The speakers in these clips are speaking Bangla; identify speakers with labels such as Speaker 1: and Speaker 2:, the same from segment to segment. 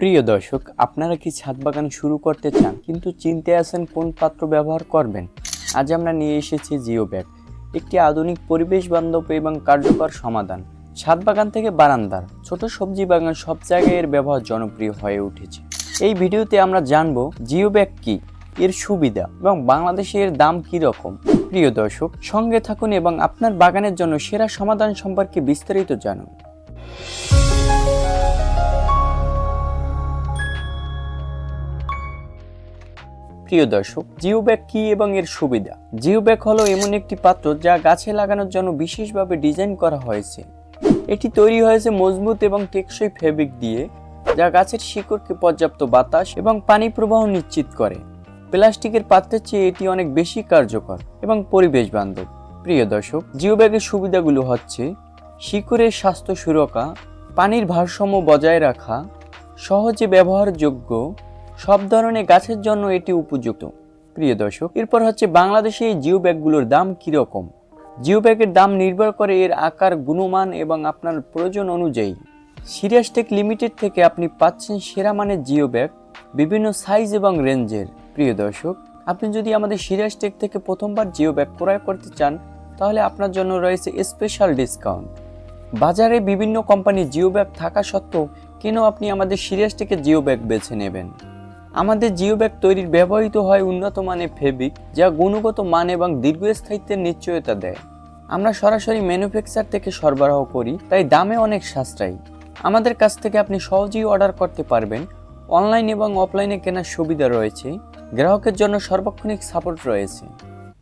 Speaker 1: প্রিয় দর্শক, আপনারা কি ছাদ বাগান শুরু করতে চান, কিন্তু চিনতে আছেন কোন পাত্র ব্যবহার করবেন? আজ আমরা নিয়ে এসেছি জিও ব্যাগ একটি আধুনিক পরিবেশ বান্ধব এবং কার্যকর সমাধান। ছাদ বাগান থেকে বারান্দার, ছোট সবজি বাগান সব জায়গায় এর ব্যবহার জনপ্রিয় হয়ে উঠেছে। এই ভিডিওতে আমরা জানব জিও ব্যাগ কি, এর সুবিধা এবং বাংলাদেশে এর দাম কি রকম। প্রিয় দর্শক, সঙ্গে থাকুন এবং আপনার বাগানের জন্য সেরা সমাধান সম্পর্কে বিস্তারিত জানুন। প্রিয় দর্শক জিও ব্যাগ কি এবং এর সুবিধা? জিও ব্যাগ হলো এমন একটি পাত্র যা গাছে লাগানোর জন্য বিশেষভাবে ডিজাইন করা হয়েছে। এটি তৈরি হয়েছে মজবুত এবং টেকসই ফেব্রিক দিয়ে, যা গাছের শিকড়কে পর্যাপ্ত বাতাস এবং পানি প্রবাহ নিশ্চিত করে। প্লাস্টিকের পাত্রের চেয়ে এটি অনেক বেশি কার্যকর এবং পরিবেশ বান্ধব প্রিয় দর্শক জিও ব্যাগের সুবিধাগুলো হচ্ছে শিকড়ের স্বাস্থ্য সুরক্ষা, পানির ভারসাম্য বজায় রাখা, সহজে ব্যবহারযোগ্য সব ধরনের গাছের জন্য এটি উপযুক্ত। প্রিয় দর্শক, এরপর হচ্ছে বাংলাদেশে এই জিও ব্যাগগুলোর দাম কীরকম? জিও ব্যাগের দাম নির্ভর করে এর আকার, গুণমান এবং আপনার প্রয়োজন অনুযায়ী। সিরিয়াস টেক লিমিটেড থেকে আপনি পাচ্ছেন সেরা মানের জিও ব্যাগ বিভিন্ন সাইজ এবং রেঞ্জের। প্রিয় দর্শক, আপনি যদি আমাদের সিরিয়াস টেক থেকে প্রথমবার জিও ব্যাগ ক্রয় করতে চান, তাহলে আপনার জন্য রয়েছে স্পেশাল ডিসকাউন্ট। বাজারে বিভিন্ন কোম্পানির জিও ব্যাগ থাকা সত্ত্বেও কেন আপনি আমাদের সিরিয়াস থেকে জিও ব্যাগ বেছে নেবেন? আমাদের জিও ব্যাগ তৈরির ব্যবহৃত হয় উন্নত মানের ফেব্রিক, যা গুণগত মান এবং দীর্ঘস্থায়িত্বের নিশ্চয়তা দেয়। আমরা সরাসরি ম্যানুফ্যাকচার থেকে সরবরাহ করি, তাই দামে অনেক সাশ্রয়ী। আমাদের কাছ থেকে আপনি সহজেই অর্ডার করতে পারবেন। অনলাইন এবং অফলাইনে কেনার সুবিধা রয়েছে। গ্রাহকের জন্য সার্বক্ষণিক সাপোর্ট রয়েছে।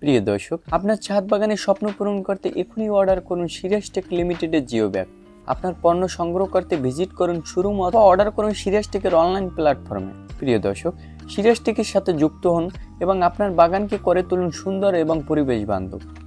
Speaker 1: প্রিয় দর্শক, আপনার ছাদ বাগানের স্বপ্ন পূরণ করতে এখনই অর্ডার করুন সিরিয়াস টেক লিমিটেডের জিও ব্যাগ আপনার পণ্য সংগ্রহ করতে ভিজিট করুন শোরুম অথবা অর্ডার করুন সিরিয়াস টেকের অনলাইন প্ল্যাটফর্মে। প্রিয় দর্শক সিরিয়াস টিকির সাথে যুক্ত হন এবং আপনার বাগানকে করে তুলুন সুন্দর এবং পরিবেশ বান্ধব